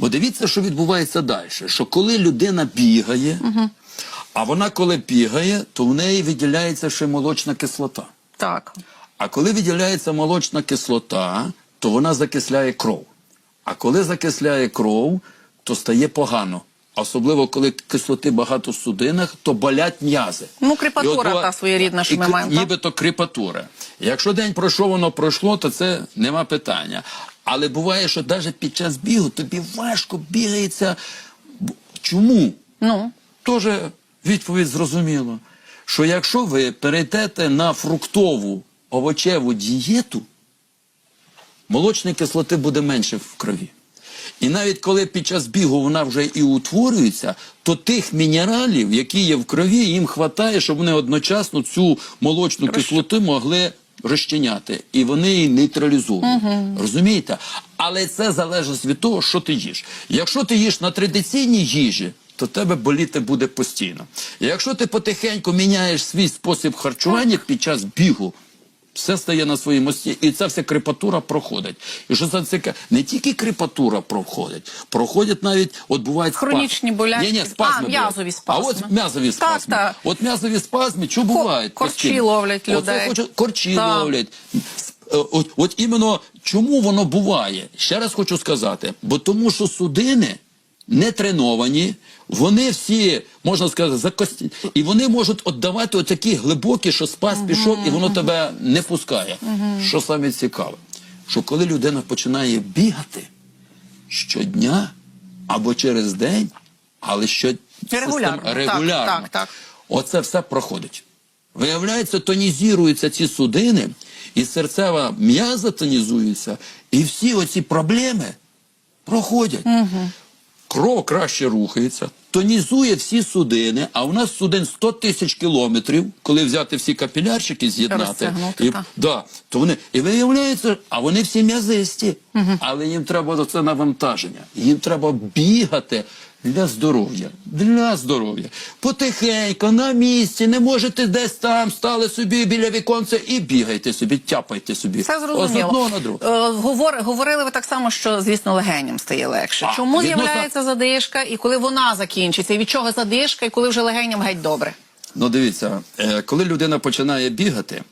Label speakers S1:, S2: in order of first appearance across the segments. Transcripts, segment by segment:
S1: Бо дивіться, що відбувається далі. Що коли людина бігає, а вона коли бігає, то в неї виділяється ще молочна кислота.
S2: Так.
S1: А коли виділяється молочна кислота, то вона закисляє кров. А коли закисляє кров, то стає погано. Особливо коли кислоти багато в судинах, то болять м'язи.
S2: Ну, крепатура
S1: І от
S2: та своєрідна, що
S1: і
S2: ми маємо.
S1: Нібито крепатура. Якщо день пройшов, воно пройшло, то це нема питання. Але буває, що навіть під час бігу тобі важко бігається. Чому?
S2: Ну.
S1: Теж відповідь зрозуміла. Що якщо ви перейдете на фруктову овочеву дієту, молочної кислоти буде менше в крові. І навіть коли під час бігу вона вже і утворюється, то тих мінералів, які є в крові, їм вистачає, щоб вони одночасно цю молочну кислоту могли розчиняти. І вони її нейтралізують. Розумієте? Але це залежить від того, що ти їш. Якщо ти їш на традиційній їжі, то тебе боліти буде постійно. І якщо ти потихеньку міняєш свій спосіб харчування під час бігу, все стає на своїй мості, і ця вся крепатура проходить. І що це цікаво, не тільки крепатура проходить, проходять навіть, от бувають
S2: Хронічні болячки.
S1: Ні, ні, спазми.
S2: А, м'язові спазми.
S1: А от м'язові
S2: Так,
S1: спазми.
S2: так.
S1: От м'язові спазми, що бувають?
S2: корчі
S1: постійно?
S2: ловлять людей.
S1: хочу- корчі
S2: Так.
S1: ловлять. Е, От, от іменно чому воно буває? Ще раз хочу сказати, бо тому що судини не треновані, вони всі, можна сказати, закості, і вони можуть віддавати отакі глибокі, що спас пішов, і воно тебе не пускає. Що саме цікаве, що коли людина починає бігати щодня або через день, але що
S2: Регулярно,
S1: систем-
S2: так,
S1: регулярно
S2: так, так.
S1: Оце все проходить. Виявляється, тонізуються ці судини, і серцева м'яза тонізується, і всі оці проблеми проходять. Кров краще рухається, тонізує всі судини, а у нас судин 100 тисяч кілометрів, коли взяти всі капілярчики, з'єднати. І, да, то вони, і виявляється, а вони всі м'язисті, але їм треба це навантаження, їм треба бігати для здоров'я, для здоров'я. Потихеньку, на місці, не можете десь там, стали собі біля віконця і бігайте собі, тяпайте собі.
S2: Все
S1: з
S2: зрозуміло.
S1: одного на друге.
S2: Е, говор- говорили ви так само, що, звісно, легеням стає легше.
S1: А,
S2: Чому
S1: відносно-
S2: з'являється задишка і коли вона закінчиться? І від чого задишка, і коли вже легеням геть добре?
S1: Ну, дивіться, е, коли людина починає бігати,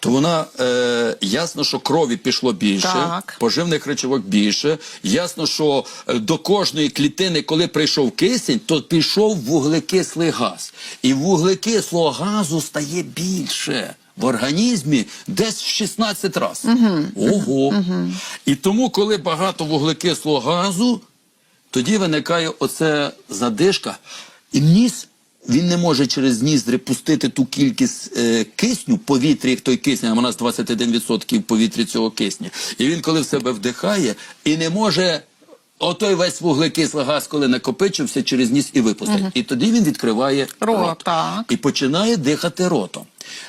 S1: то вона е, ясно, що крові пішло більше,
S2: Так.
S1: поживних речовок більше. Ясно, що е, до кожної клітини, коли прийшов кисень, то пішов вуглекислий газ. І вуглекислого газу стає більше. В організмі десь в 16 разів. Ого. І тому, коли багато вуглекислого газу, тоді виникає оце задишка, і ніс. Він не може через ніздри пустити ту кількість е, кисню, повітря, як той кисня, а у нас 21% в повітрі цього кисня. І він, коли в себе вдихає, і не може отой весь вуглекислий газ, коли накопичився, через ніс і випустить. І тоді він відкриває
S2: Рот,
S1: рот,
S2: так.
S1: і починає дихати ротом.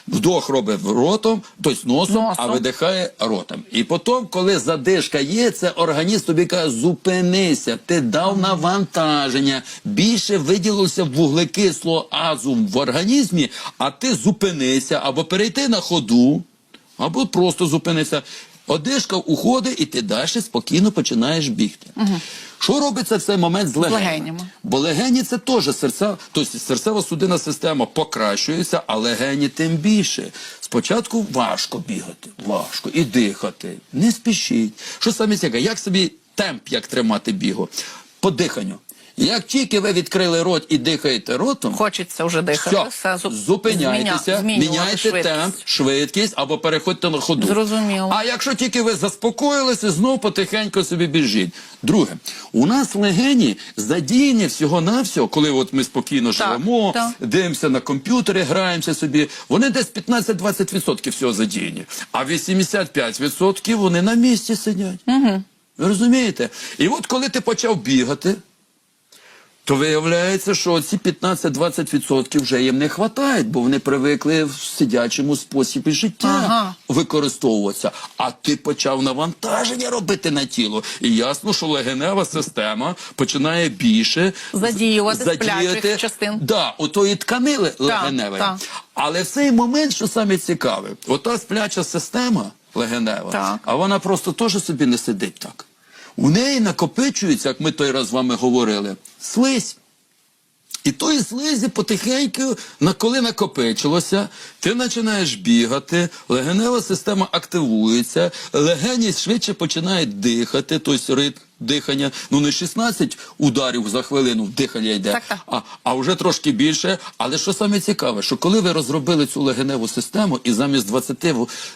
S1: Вдох робить ротом, тобто носом, а видихає ротом. І потім, коли задишка є, це організм тобі каже, зупинися, ти дав навантаження, більше виділилося вуглекислого азу в організмі, а ти зупинися або перейти на ходу, або просто зупинися. Одишка уходить, і ти далі спокійно починаєш бігти. Що робиться в цей момент з легенями?
S2: легенями.
S1: Бо легені це теж серця, тобто серцево-судинна система покращується, а легені тим більше. Спочатку важко бігати, важко і дихати. Не спішіть. Що саме цікаве, як собі темп як тримати бігу? По диханню. Як тільки ви відкрили рот і дихаєте ротом,
S2: Хочеться вже дихати.
S1: все,
S2: зуп-
S1: зупиняйтеся,
S2: зміня-
S1: міняйте
S2: швидкість.
S1: темп, швидкість або переходьте на ходу.
S2: Зрозуміло.
S1: А якщо тільки ви заспокоїлися, знов потихеньку собі біжіть. Друге, у нас легені задіяні всього-навсього, коли от ми спокійно
S2: Так,
S1: живемо,
S2: так.
S1: дивимося на комп'ютери, граємося собі, вони десь 15-20% всього задіяні. А 85% вони на місці сидять. Угу. Ви розумієте? І от коли ти почав бігати, то виявляється, що ці 15-20% вже їм не вистачає, бо вони привикли в сидячому спосібі життя
S2: Ага.
S1: використовуватися. А ти почав навантаження робити на тіло. І ясно, що легенева система починає більше
S2: Задіювати сплячих частин.
S1: Да, отої тканини легеневої. Але в цей момент, що саме цікаве, ота спляча система легенева,
S2: Так.
S1: а вона просто теж собі не сидить так. У неї накопичується, як ми той раз з вами говорили, слизь. І тої слизі потихеньку, коли накопичилося, ти починаєш бігати, легенева система активується, легені швидше починають дихати, тобто ритм дихання. Ну не 16 ударів за хвилину дихання йде,
S2: Так, так.
S1: а, а вже трошки більше. Але що саме цікаве, що коли ви розробили цю легеневу систему, і замість 20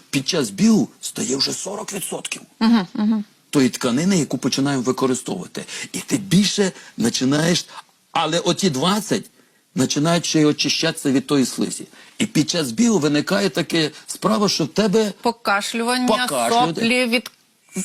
S1: під час бігу стає вже 40%. Угу, угу. Тої тканини, яку починаємо використовувати. І ти більше починаєш. Але оті 20 починають ще й очищатися від тої слизі. І під час бігу виникає таке справа, що в тебе
S2: Покашлювання,
S1: Покашлювання.
S2: соплі, від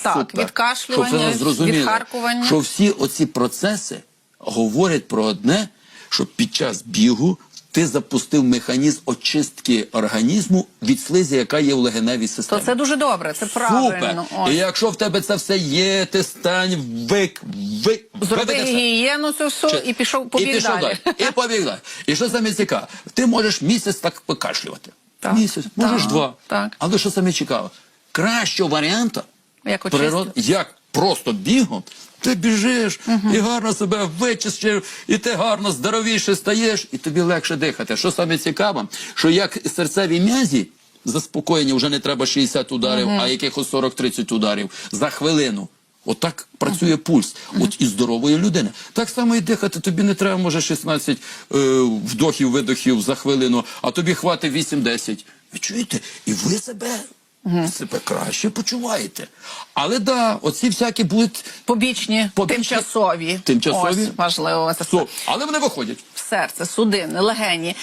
S2: так, відкашлювання, відхаркування.
S1: Що всі оці процеси говорять про одне, що під час бігу ти запустив механізм очистки організму від слизі, яка є в легеневій
S2: То
S1: системі.
S2: це дуже добре, це правильно.
S1: Супер!
S2: Ось.
S1: І якщо в тебе це все є, ти стань вик, ви,
S2: Зроби гігієну цю всю
S1: Чи-
S2: і пішов побіг
S1: і пішов
S2: далі.
S1: І побіг далі. І що саме цікаве? Ти можеш місяць так покашлювати.
S2: Так.
S1: Місяць, можеш
S2: Так,
S1: два.
S2: так.
S1: Але що саме цікаве? Кращого варіанта
S2: Як очистити?
S1: природ, як просто бігом, ти біжиш і гарно себе вичистив, і ти гарно здоровіше стаєш, і тобі легше дихати. Що саме цікаве, що як серцеві м'язі, заспокоєння вже не треба 60 ударів, а якихось 40-30 ударів за хвилину. Отак працює пульс. От і здорової людини. Так само і дихати. Тобі не треба, може, 16 е, вдохів, видохів за хвилину, а тобі хватить 8-10. Ви чуєте? І ви себе, себе краще почуваєте. Але да, оці всякі будуть
S2: Побічні,
S1: Побічні.
S2: тимчасові.
S1: Тимчасові.
S2: Ось, важливо. Це
S1: але вони виходять.
S2: серце, судини, легені.